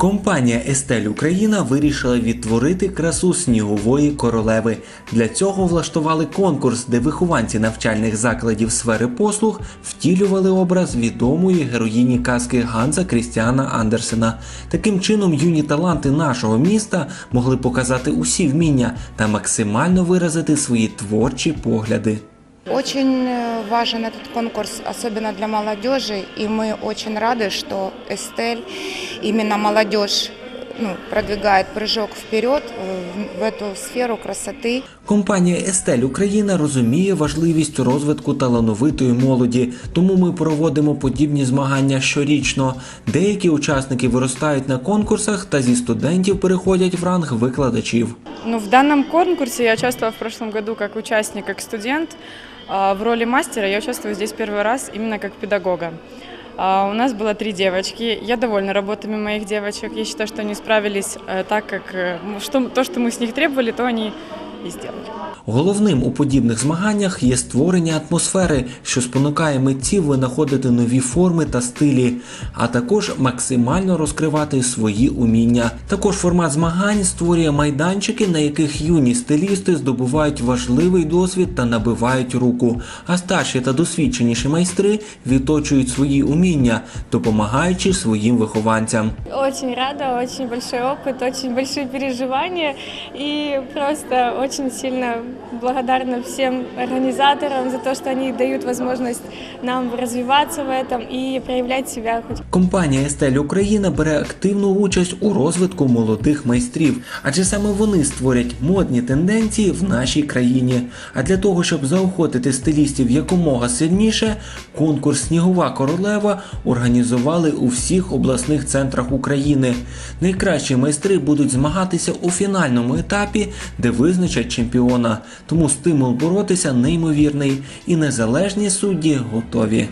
Компанія Estelle Україна вирішила відтворити красу снігової королеви. Для цього влаштували конкурс, де вихованці навчальних закладів сфери послуг втілювали образ відомої героїні казки Ганса Крістіана Андерсена. Таким чином, юні таланти нашого міста могли показати усі вміння та максимально виразити свої творчі погляди. Очень э, важен этот конкурс, особенно для молодежи, и мы очень рады, что Эстель, именно молодежь, ну, продвигает прыжок вперед э, в в эту сферу красоты. Компанія Estelle Україна розуміє важливість розвитку талановитої молоді, тому ми проводимо подібні змагання щорічно. Деякі учасники виростають на конкурсах та зі студентів переходять в ранг викладачів. Ну, в данном конкурсе я участвовала в прошлом году как участник, как студент. А В роли мастера я участвую здесь первый раз именно как педагога. А У нас было три девочки. Я довольна работами моих девочек. Я считаю, что они справились э, так, как э, м, что, то, что мы с них требовали, то они и сделали. Головним у подібних змаганнях є створення атмосфери, що спонукає митців винаходити нові форми та стилі, а також максимально розкривати свої уміння. Також формат змагань створює майданчики, на яких юні стилісти здобувають важливий досвід та набивають руку. А старші та досвідченіші майстри відточують свої уміння, допомагаючи своїм вихованцям. Очень рада, очень большой опыт, очень большие переживания и просто очень сильно благодарна всем организаторам за то, что они дают возможность нам развиваться в этом и проявлять себя Компанія Estelle Україна бере активну участь у розвитку молодих майстрів, адже саме вони створять модні тенденції в нашій країні. А для того, щоб заохотити стилістів якомога сильніше, конкурс Снігова королева організували у всіх обласних центрах України. Найкращі майстри будуть змагатися у фінальному етапі, де визначать чемпіона. Тому стимул боротися неймовірний, і незалежні судді готові.